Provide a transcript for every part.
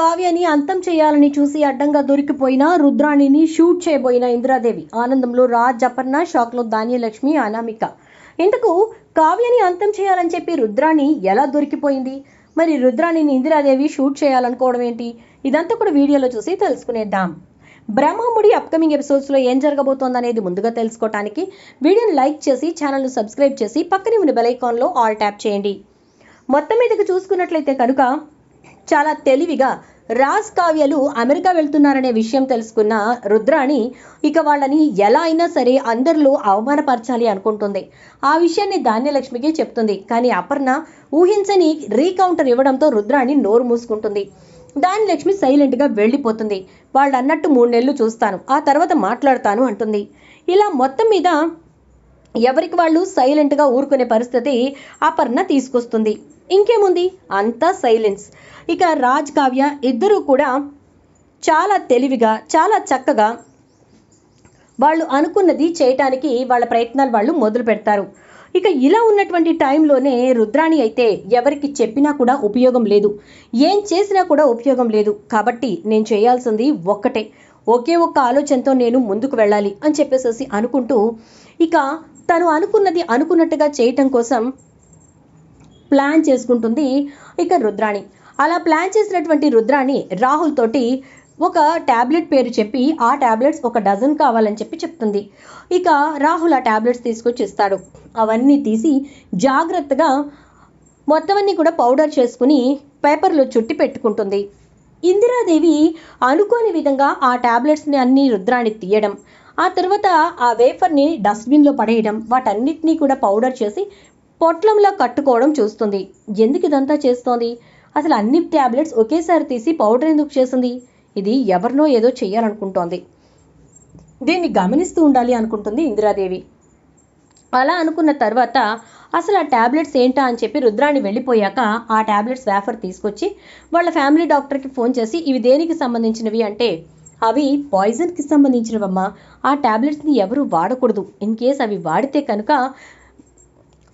కావ్యని అంతం చేయాలని చూసి అడ్డంగా దొరికిపోయిన రుద్రాణిని షూట్ చేయబోయిన ఇందిరాదేవి. ఆనందంలో రాజ్ అపర్ణ షాక్లో ధాన్యలక్ష్మి అనామిక. ఇంతకు కావ్యని అంతం చేయాలని చెప్పి రుద్రాణి ఎలా దొరికిపోయింది? మరి రుద్రాణిని ఇందిరాదేవి షూట్ చేయాలనుకోవడం ఏంటి? ఇదంతా కూడా వీడియోలో చూసి తెలుసుకునేద్దాం. బ్రహ్మముడి అప్కమింగ్ ఎపిసోడ్స్లో ఏం జరగబోతోందనేది ముందుగా తెలుసుకోవడానికి వీడియోని లైక్ చేసి ఛానల్ను సబ్స్క్రైబ్ చేసి పక్కనే ఉన్న బెల్ ఐకాన్లో ఆల్ ట్యాప్ చేయండి. మొత్తం మీదకి చూసుకున్నట్లయితే కనుక చాలా తెలివిగా రాజ్ కావ్యలు అమెరికా వెళ్తున్నారనే విషయం తెలుసుకున్న రుద్రాణి ఇక వాళ్ళని ఎలా అయినా సరే అందరిలో అవమానపరచాలి అనుకుంటుంది. ఆ విషయాన్ని ధాన్యలక్ష్మికి చెప్తుంది. కానీ అపర్ణ ఊహించని రీకౌంటర్ ఇవ్వడంతో రుద్రాణి నోరు మూసుకుంటుంది. ధాన్యలక్ష్మి సైలెంట్గా వెళ్ళిపోతుంది. వాళ్ళు అన్నట్టు మూడు నెలలు చూస్తాను. ఆ తర్వాత మాట్లాడతాను అంటుంది. ఇలా మొత్తం మీద ఎవరికి వాళ్ళు సైలెంట్గా ఊరుకునే పరిస్థితి అపర్ణ తీసుకొస్తుంది. ఇంకేముంది? అంతా సైలెన్స్. ఇక రాజ్ కావ్య ఇద్దరూ కూడా చాలా తెలివిగా చాలా చక్కగా వాళ్ళు అనుకున్నది చేయటానికి వాళ్ళ ప్రయత్నాలు వాళ్ళు మొదలు పెడతారు. ఇక ఇలా ఉన్నటువంటి టైంలోనే రుద్రాణి అయితే ఎవరికి చెప్పినా కూడా ఉపయోగం లేదు. ఏం చేసినా కూడా ఉపయోగం లేదు. కాబట్టి నేను చేయాల్సింది ఒక్కటే. ఒకే ఒక్క ఆలోచనతో నేను ముందుకు వెళ్ళాలి అని చెప్పేసేసి అనుకుంటూ ఇక తను అనుకున్నది అనుకున్నట్టుగా చేయటం కోసం ప్లాన్ చేసుకుంటుంది ఇక రుద్రాణి. అలా ప్లాన్ చేసినటువంటి రుద్రాణి రాహుల్ తోటి ఒక ట్యాబ్లెట్ పేరు చెప్పి ఆ ట్యాబ్లెట్స్ ఒక డజన్ కావాలని చెప్పి చెప్తుంది. ఇక రాహుల్ ఆ ట్యాబ్లెట్స్ తీసుకొచ్చి ఇస్తాడు. అవన్నీ తీసి జాగ్రత్తగా మొత్తం అన్నీ కూడా పౌడర్ చేసుకుని పేపర్లో చుట్టి పెట్టుకుంటుంది. ఇందిరాదేవి అనుకోని విధంగా ఆ ట్యాబ్లెట్స్ని అన్ని రుద్రాణి తీయడం ఆ తర్వాత ఆ వేఫర్ని డస్ట్బిన్లో పడేయడం వాటన్నిటినీ కూడా పౌడర్ చేసి పొట్లంలో కట్టుకోవడం చూస్తుంది. ఎందుకు ఇదంతా చేస్తోంది? అసలు అన్ని ట్యాబ్లెట్స్ ఒకేసారి తీసి పౌడర్ ఎందుకు చేసింది? ఇది ఎవరినో ఏదో చెయ్యాలనుకుంటోంది. దీన్ని గమనిస్తూ ఉండాలి అనుకుంటుంది ఇందిరాదేవి. అలా అనుకున్న తర్వాత అసలు ఆ ట్యాబ్లెట్స్ ఏంటా అని చెప్పి రుద్రాణి వెళ్ళిపోయాక ఆ ట్యాబ్లెట్స్ వేఫర్ తీసుకొచ్చి వాళ్ళ ఫ్యామిలీ డాక్టర్కి ఫోన్ చేసి ఇవి దేనికి సంబంధించినవి? అంటే అవి పాయిజన్కి సంబంధించినవమ్మా. ఆ ట్యాబ్లెట్స్ని ఎవరు వాడకూడదు. ఇన్ కేస్ అవి వాడితే కనుక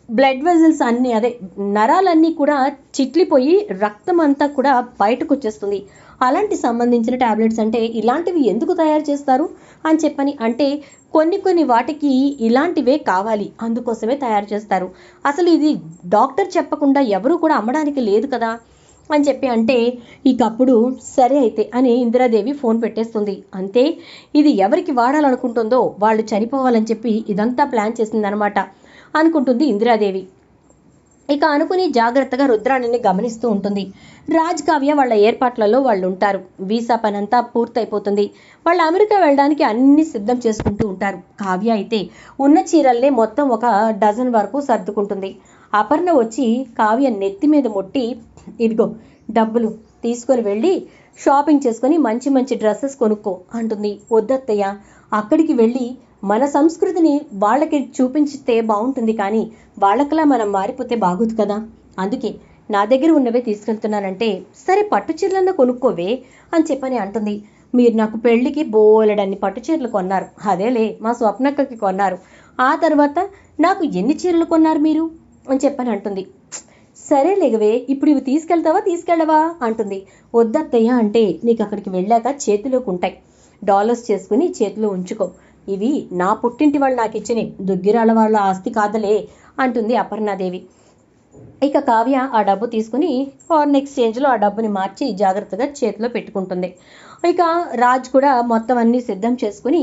బ్లడ్ వెజల్స్ అన్నీ అదే నరాలన్నీ కూడా చిట్లిపోయి రక్తం అంతా కూడా బయటకు వచ్చేస్తుంది అలాంటి సంబంధించిన ట్యాబ్లెట్స్ అంటే ఇలాంటివి ఎందుకు తయారు చేస్తారు అని చెప్పని అంటే కొన్ని కొన్ని వాటికి ఇలాంటివే కావాలి అందుకోసమే తయారు చేస్తారు. అసలు ఇది డాక్టర్ చెప్పకుండా ఎవరు కూడా అమ్మడానికి లేదు కదా అని చెప్పి అంటే ఇకప్పుడు సరే అయితే అని ఇందిరాదేవి ఫోన్ పెట్టేస్తుంది. అంతే ఇది ఎవరికి వాడాలనుకుంటుందో వాళ్ళు చనిపోవాలని చెప్పి ఇదంతా ప్లాన్ చేసిందనమాట. అనుకుంటుంది ఇందిరాదేవి. ఇక అనుకుని జాగ్రత్తగా రుద్రాణిని గమనిస్తూ ఉంటుంది. రాజ్ కావ్య వాళ్ళ ఏర్పాట్లలో వాళ్ళు ఉంటారు వీసా పనంతా పూర్తయిపోతుంది. వాళ్ళు అమెరికా వెళ్ళడానికి అన్ని సిద్ధం చేసుకుంటూ ఉంటారు. కావ్య అయితే ఉన్న చీరల్నే మొత్తం ఒక డజన్ వరకు సర్దుకుంటుంది. అపర్ణ వచ్చి కావ్య నెత్తి మీద మొట్టి ఇదిగో డబ్బులు తీసుకొని వెళ్ళి షాపింగ్ చేసుకొని మంచి మంచి డ్రెస్సెస్ కొనుక్కో అంటుంది. వద్దత్తయ్య అక్కడికి వెళ్ళి మన సంస్కృతిని వాళ్ళకి చూపించితే బాగుంటుంది కానీ వాళ్ళకలా మనం మారిపోతే బాగోదు కదా. అందుకే నా దగ్గర ఉన్నవే తీసుకెళ్తున్నానంటే సరే పట్టు చీరలన్నా కొనుక్కోవే అని చెప్పని అంటుంది. మీరు నాకు పెళ్ళికి బోలెడన్ని పట్టు చీరలు కొన్నారు. అదేలే మా స్వప్నక్కకి కొన్నారు. ఆ తర్వాత నాకు ఎన్ని చీరలు కొన్నారు మీరు? అని చెప్పని అంటుంది. సరే లేగవే ఇప్పుడు ఇవి తీసుకెళ్తావా తీసుకెళ్ళవా? అంటుంది. వద్దత్తయ్య అంటే నీకు అక్కడికి వెళ్ళాక చేతిలోకి ఉంటాయి డాలర్స్ చేసుకుని చేతిలో ఉంచుకో. ఇవి నా పుట్టింటి వాళ్ళు నాకు ఇచ్చిన దుగ్గిరాల వాళ్ళ ఆస్తి కాదలే అంటుంది అపర్ణాదేవి. ఇక కావ్య ఆ డబ్బు తీసుకుని ఫారెన్ ఎక్స్చేంజ్లో ఆ డబ్బుని మార్చి జాగ్రత్తగా చేతిలో పెట్టుకుంటుంది. ఇక రాజ్ కూడా మొత్తం అన్నీ సిద్ధం చేసుకుని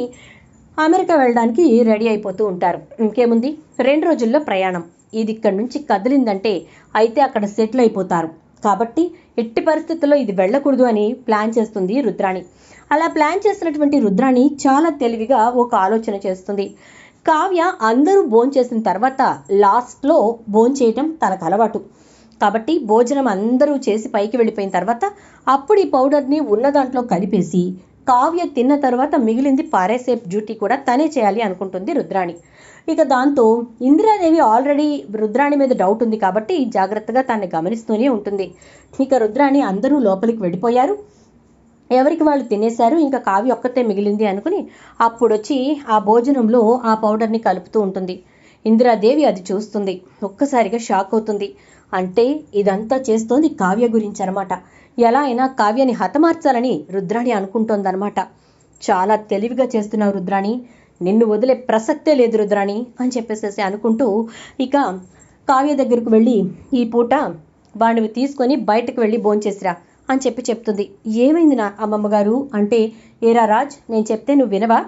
అమెరికా వెళ్ళడానికి రెడీ అయిపోతూ ఉంటారు. ఇంకేముంది? రెండు రోజుల్లో ప్రయాణం. ఇది ఇక్కడ నుంచి కదిలిందంటే అయితే అక్కడ సెటిల్ అయిపోతారు. కాబట్టి ఎట్టి పరిస్థితుల్లో ఇది వెళ్ళకూడదు అని ప్లాన్ చేస్తుంది రుద్రాణి. అలా ప్లాన్ చేసినటువంటి రుద్రాణి చాలా తెలివిగా ఒక ఆలోచన చేస్తుంది. కావ్య అందరూ భోంచేసిన తర్వాత లాస్ట్లో భోంచేయటం తనకు అలవాటు. కాబట్టి భోజనం అందరూ చేసి పైకి వెళ్ళిపోయిన తర్వాత అప్పుడు ఈ పౌడర్ని ఉన్న దాంట్లో కలిపేసి కావ్య తిన్న తర్వాత మిగిలింది పారేసేపు డ్యూటీ కూడా తనే చేయాలి అనుకుంటుంది రుద్రాణి. ఇక దాంతో ఇందిరాదేవి ఆల్రెడీ రుద్రాణి మీద డౌట్ ఉంది కాబట్టి జాగ్రత్తగా తన్ని గమనిస్తూనే ఉంటుంది. ఇక రుద్రాణి అందరూ లోపలికి వెళ్ళిపోయారు. ఎవరికి వాళ్ళు తినేశారు? ఇంకా కావ్య ఒక్కతే మిగిలింది అనుకుని అప్పుడొచ్చి ఆ భోజనంలో ఆ పౌడర్ని కలుపుతూ ఉంటుంది. ఇందిరాదేవి అది చూస్తుంది. ఒక్కసారిగా షాక్ అవుతుంది. అంటే ఇదంతా చేస్తోంది కావ్య గురించి అనమాట ఎలా అయినా కావ్యని హతమార్చాలని రుద్రాణి అనుకుంటోందనమాట. చాలా తెలివిగా చేస్తున్నావు రుద్రాణి. నిన్ను వదిలే ప్రసక్తే లేదు రుద్రాణి అని చెప్పేసేసి అనుకుంటూ ఇక కావ్య దగ్గరకు వెళ్ళి ఈ పూట వాడిని తీసుకొని బయటకు వెళ్ళి భోంచేసిరా అని చెప్పి చెప్తుంది. ఏమైంది నా అమ్మమ్మ గారు అంటే ఏరా రాజ్ నేను చెప్తే నువ్వు వినవా?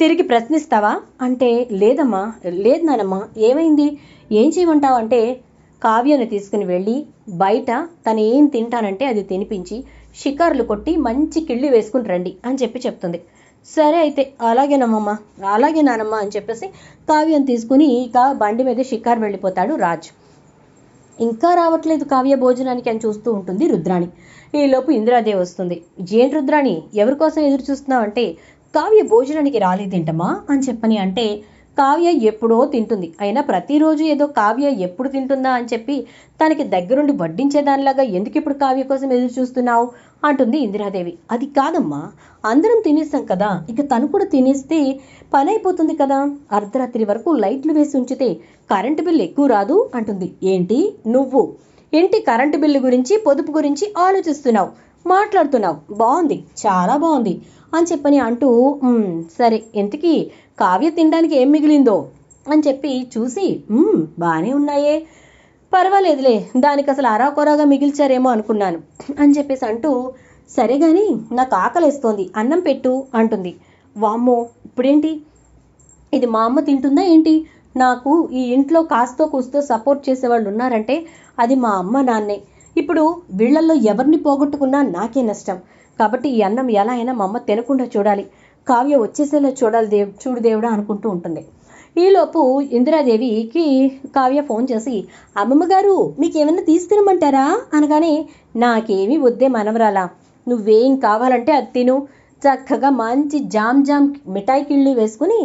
తిరిగి ప్రశ్నిస్తావా? అంటే లేదమ్మా లేదు నానమ్మా ఏమైంది? ఏం చేయమంటావు? అంటే కావ్యను తీసుకుని వెళ్ళి బయట తను ఏం తింటానంటే అది తినిపించి షికార్లు కొట్టి మంచి కిళ్ళి వేసుకుని రండి అని చెప్పి చెప్తుంది. సరే అయితే అలాగేనమ్మమ్మ అలాగే నానమ్మ అని చెప్పేసి కావ్యం తీసుకుని ఇక బండి మీద షికార్ వెళ్ళిపోతాడు రాజ్. ఇంకా రావట్లేదు కావ్య భోజనానికి అని చూస్తూ ఉంటుంది రుద్రాణి. ఈలోపు ఇందిరాదేవి వస్తుంది. ఏంటి రుద్రాణి ఎవరి కోసం ఎదురు చూస్తున్నావు? అంటే కావ్య భోజనానికి రాలేదేంటమ్మా? అని చెప్పని అంటే కావ్య ఎప్పుడో తింటుంది. అయినా ప్రతిరోజు ఏదో కావ్య ఎప్పుడు తింటుందా అని చెప్పి తనకి దగ్గరుండి వడ్డించేదానిలాగా ఎందుకు ఇప్పుడు కావ్య కోసం ఎదురు చూస్తున్నావు? అంటుంది ఇందిరాదేవి. అది కాదమ్మా అందరం తినేస్తాం కదా. ఇక తను కూడా తినేస్తే పని అయిపోతుంది కదా. అర్ధరాత్రి వరకు లైట్లు వేసి ఉంచితే కరెంటు బిల్లు ఎక్కువ రాదు అంటుంది. ఏంటి? నువ్వు. ఏంటి కరెంటు బిల్లు గురించి పొదుపు గురించి ఆలోచిస్తున్నావు? మాట్లాడుతున్నావు. బాగుంది చాలా బాగుంది అని చెప్పని అంటూ సరే. ఎంతకీ కావ్య తినడానికి ఏం మిగిలిందో అని చెప్పి చూసి బాగానే ఉన్నాయే. పర్వాలేదులే దానికి అసలు అరాకొరాగా మిగిల్చారేమో అనుకున్నాను అని చెప్పేసి అంటూ సరే కానీ నాకు ఆకలేస్తోంది అన్నం పెట్టు అంటుంది. వామ్మో ఇప్పుడేంటి? ఇది మా అమ్మ తింటుందా ఏంటి? నాకు ఈ ఇంట్లో కాస్తో కూస్తో సపోర్ట్ చేసేవాళ్ళు ఉన్నారంటే అది మా అమ్మ నాన్నే. ఇప్పుడు వీళ్ళల్లో ఎవరిని పోగొట్టుకున్నా నాకే నష్టం. కాబట్టి ఈ అన్నం ఎలా అయినా మా అమ్మ తినకుండా చూడాలి. కావ్య వచ్చేసేలా చూడాలి దేవ్ చూడు దేవుడా అనుకుంటూ ఉంటుంది. ఈలోపు ఇందిరాదేవికి కావ్య ఫోన్ చేసి అమ్మమ్మ గారు మీకు ఏమైనా తీసుకురమ్మంటారా? అనగానే నాకేమీ వద్దే మనవరాలా. నువ్వేం కావాలంటే అది తిను. చక్కగా మంచి జామ్ జామ్ మిఠాయి కిళ్ళి వేసుకుని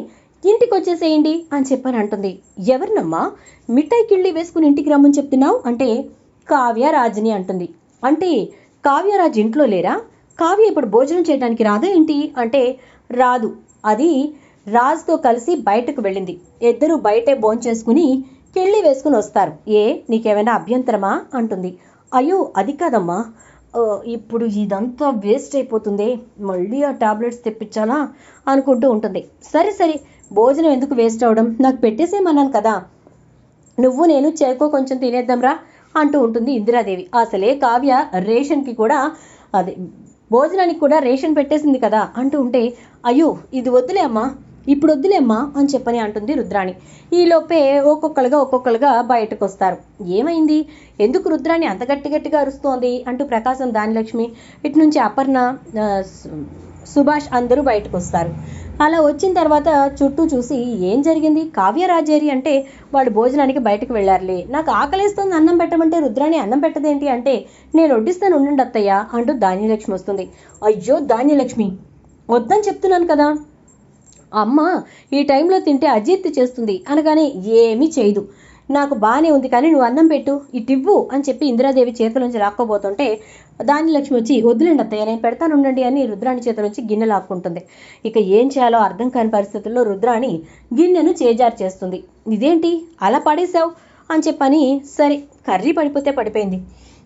ఇంటికి వచ్చేసేయండి అని చెప్పని అంటుంది. ఎవరినమ్మా? మిఠాయి కిళ్ళి వేసుకుని ఇంటికి రమ్మని చెప్తున్నావు? అంటే కావ్యరాజుని అంటుంది. అంటే కావ్యరాజు ఇంట్లో లేరా? కావ్య ఇప్పుడు భోజనం చేయడానికి రాదా ఏంటి? అంటే రాదు. అది రాజుతో కలిసి బయటకు వెళ్ళింది. ఇద్దరు బయటే భోంచేసుకుని కిళ్ళి వేసుకుని వస్తారు. ఏ నీకేమైనా అభ్యంతరమా? అంటుంది. అయ్యో అది కాదమ్మా. ఇప్పుడు ఇదంతా వేస్ట్ అయిపోతుంది. మళ్ళీ ఆ టాబ్లెట్స్ తెప్పించాలా? అనుకుంటూ ఉంటుంది. సరే సరే. భోజనం ఎందుకు వేస్ట్ అవడం? నాకు పెట్టేసేమన్నాను కదా. నువ్వు నేను చేకో కొంచెం తినేద్దాంరా అంటూ ఉంటుంది ఇందిరాదేవి. అసలే కావ్య రేషన్కి కూడా అదే భోజనానికి కూడా రేషన్ పెట్టేసింది కదా అంటూ ఉంటే అయ్యో ఇది వద్దులే అమ్మా ఇప్పుడు వద్దులే అమ్మా అని చెప్పని అంటుంది రుద్రాణి. ఈలోపే ఒక్కొక్కలుగా ఒక్కొక్కలుగా బయటకు వస్తారు ఏమైంది? ఎందుకు రుద్రాణి అంత గట్టి గట్టిగా అరుస్తోంది అంటూ ప్రకాశం దానిలక్ష్మి ఇటు నుంచి అపర్ణ సుభాష్ అందరూ బయటకు వస్తారు. అలా వచ్చిన తర్వాత చుట్టూ చూసి ఏం జరిగింది? కావ్య రాజేరి అంటే వాళ్ళు భోజనానికి బయటకు వెళ్ళారులే. నాకు ఆకలిస్తుంది అన్నం పెట్టమంటే రుద్రాణి అన్నం పెట్టదేంటి అంటే నేను వడ్డిస్తాను ఉండండి అత్తయ్య అంటూ ధాన్యలక్ష్మి వస్తుంది. అయ్యో ధాన్యలక్ష్మి వద్దని చెప్తున్నాను కదా. అమ్మ ఈ టైంలో తింటే అజీర్తి చేస్తుంది. అనగానే ఏమీ చేయదు. నాకు బాగానే ఉంది కానీ నువ్వు అన్నం పెట్టు ఇటివ్వు అని చెప్పి ఇందిరాదేవి చేతిలోంచి లాక్కోబోతుంటే దాని లక్ష్మి వచ్చి వద్దులేండి అత్తయ్య నేను పెడతాను ఉండండి అని రుద్రాణి చేతిలోంచి గిన్నె లాక్కుంటుంది. ఇక ఏం చేయాలో అర్థం కాని పరిస్థితుల్లో రుద్రాణి గిన్నెను చేజారు చేస్తుంది. ఇదేంటి? అలా పడేసావు అని చెప్పని సరే కర్రీ పడిపోతే పడిపోయింది.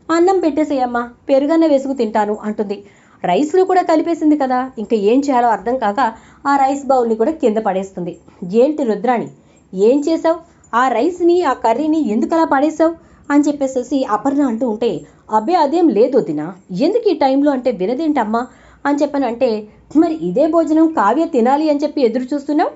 అన్నం పెట్టేసేయమ్మా పెరుగన్న వేసుకు తింటాను అంటుంది. రైస్లో కూడా కలిపేసింది కదా ఇంకా ఏం చేయాలో అర్థం కాక ఆ రైస్ బౌల్ని కూడా కింద పడేస్తుంది. ఏంటి రుద్రాణి ఏం చేసావు ఆ రైస్ని ఆ కర్రీని ఎందుకలా పడేశావు? అని చెప్పేసేసి అపర్ణ అంటూ ఉంటే అబ్బే అదేం లేదు వదినా. ఎందుకు ఈ టైంలో అంటే వినదేంటమ్మా? అని చెప్పాను అంటే మరి ఇదే భోజనం కావ్య తినాలి అని చెప్పి ఎదురు చూస్తున్నావు?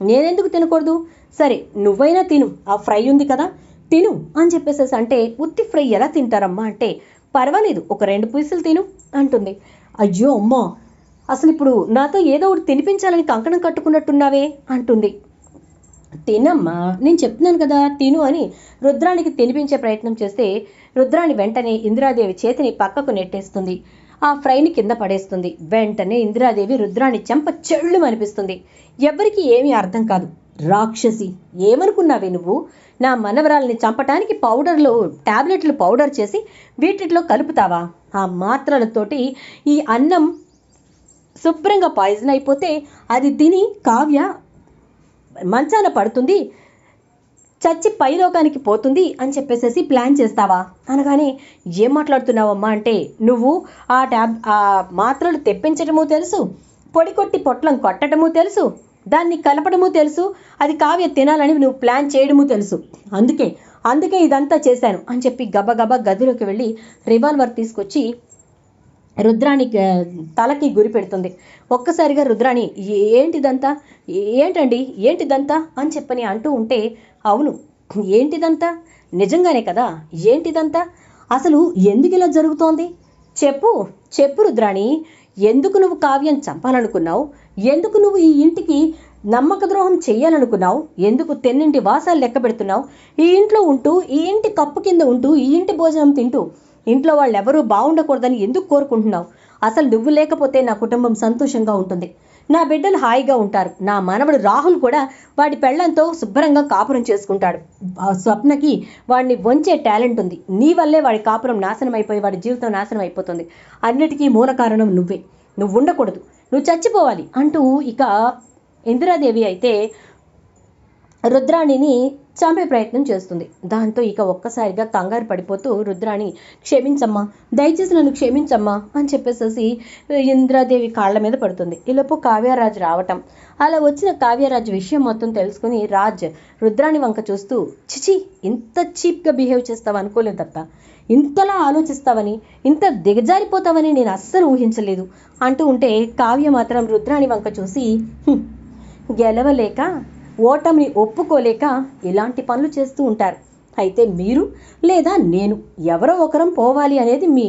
నేనెందుకు తినకూడదు? సరే నువ్వైనా తిను. ఆ ఫ్రై ఉంది కదా తిను. అని చెప్పేసేసి అంటే ఉత్తి ఫ్రై ఎలా తింటారమ్మా అంటే పర్వాలేదు ఒక రెండు పీసులు తిను అంటుంది. అయ్యో అమ్మా అసలు ఇప్పుడు నాతో ఏదో ఒకటి తినిపించాలని కంకణం కట్టుకున్నట్టున్నావే అంటుంది. తినమ్మా నేను చెప్తున్నాను కదా తిను అని రుద్రానికి తినిపించే ప్రయత్నం చేస్తే రుద్రాణి వెంటనే ఇందిరాదేవి చేతిని పక్కకు నెట్టేస్తుంది. ఆ ఫ్రైని కింద పడేస్తుంది. వెంటనే ఇందిరాదేవి రుద్రాణి చెంప చెళ్ళు అనిపిస్తుంది ఎవరికి ఏమీ అర్థం కాదు. రాక్షసి ఏమనుకున్నావే నువ్వు? నా మనవరాల్ని చంపటానికి పౌడర్లో టాబ్లెట్లు పౌడర్ చేసి వీటిలో కలుపుతావా? ఆ మాత్రలతోటి ఈ అన్నం శుభ్రంగా పాయిజన్ అయిపోతే అది తిని కావ్య మంచాన పడుతుంది చచ్చి పైలోకానికి పోతుంది అని చెప్పేసేసి ప్లాన్ చేస్తావా? అనగానే ఏం మాట్లాడుతున్నావమ్మా? అంటే నువ్వు ఆ ట్యాబ్ ఆ మాత్రలు తెప్పించడము తెలుసు పొడి కొట్టి పొట్లం కొట్టడము తెలుసు దాన్ని కలపడము తెలుసు అది కావ్య తినాలని నువ్వు ప్లాన్ చేయడము తెలుసు. అందుకే అందుకే ఇదంతా చేశాను అని చెప్పి గబగబా గదిలోకి వెళ్ళి రివాల్వర్ తీసుకొచ్చి రుద్రాణి తలకి గురి పెడుతుంది. ఒక్కసారిగా రుద్రాణి ఏంటిదంతా? ఏంటండి? ఏంటిదంతా? అని చెప్పని అంటూ ఉంటే అవును ఏంటిదంతా? నిజంగానే కదా? ఏంటిదంతా? అసలు ఎందుకు ఇలా జరుగుతోంది? చెప్పు చెప్పు రుద్రాణి ఎందుకు నువ్వు కావ్యం చంపాలనుకున్నావు? ఎందుకు నువ్వు ఈ ఇంటికి నమ్మక ద్రోహం చేయాలనుకున్నావు ఎందుకు తెన్నింటి వాసాలు లెక్క పెడుతున్నావు ఈ ఇంట్లో ఉంటూ ఈ ఇంటి కప్పు కింద ఉంటూ ఈ ఇంటి భోజనం తింటూ ఇంట్లో వాళ్ళు ఎవరూ బాగుండకూడదని ఎందుకు కోరుకుంటున్నావు? అసలు నువ్వు లేకపోతే నా కుటుంబం సంతోషంగా ఉంటుంది. నా బిడ్డలు హాయిగా ఉంటారు. నా మనవడు రాహుల్ కూడా వాడి పెళ్ళంతో శుభ్రంగా కాపురం చేసుకుంటాడు. ఆ స్వప్నకి వాడిని వంచే టాలెంట్ ఉంది. నీ వల్లే వాడి కాపురం నాశనం అయిపోయి వాడి జీవితం నాశనం అయిపోతుంది అన్నిటికీ మూల కారణం నువ్వే. నువ్వు ఉండకూడదు. నువ్వు చచ్చిపోవాలి అంటూ ఇక ఇందిరాదేవి అయితే రుద్రాణిని చంపే ప్రయత్నం చేస్తుంది. దాంతో ఇక ఒక్కసారిగా కంగారు పడిపోతూ రుద్రాణి క్షమించమ్మా దయచేసి నన్ను క్షమించమ్మా అని చెప్పేసేసి ఇంద్రాదేవి కాళ్ళ మీద పడుతుంది. ఈలోపు కావ్యరాజు రావటం. అలా వచ్చిన కావ్యరాజ్ విషయం మొత్తం తెలుసుకుని రాజ్ రుద్రాణి వంక చూస్తూ చిచి ఇంత చీప్గా బిహేవ్ చేస్తావు అనుకోలేదు తప్ప ఇంతలా ఆలోచిస్తావని ఇంత దిగజారిపోతావని నేను అస్సలు ఊహించలేదు అంటూ ఉంటే కావ్య మాత్రం రుద్రాణి వంక చూసి గెలవలేక ఓటమిని ఒప్పుకోలేక ఇలాంటి పనులు చేస్తూ ఉంటారు. అయితే మీరు లేదా నేను ఎవరో ఒకరం పోవాలి అనేది మీ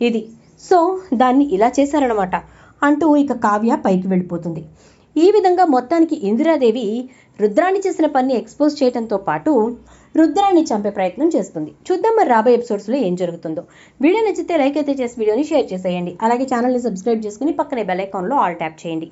ఇది. సో దాన్ని ఇలా చేశారనమాట అంటూ ఇక కావ్య పైకి వెళ్ళిపోతుంది. ఈ విధంగా మొత్తానికి ఇందిరాదేవి రుద్రాన్ని చేసిన పని ఎక్స్పోజ్ చేయడంతో పాటు రుద్రాన్ని చంపే ప్రయత్నం చేస్తుంది. చూద్దాం మరి రాబోయే ఎపిసోడ్స్లో ఏం జరుగుతుందో. వీడియో నచ్చితే లైక్ అయితే చేసి వీడియోని షేర్ చేసేయండి. అలాగే ఛానల్ని సబ్స్క్రైబ్ చేసుకుని పక్కనే బెల్ ఐకాన్లో ఆల్ ట్యాప్ చేయండి.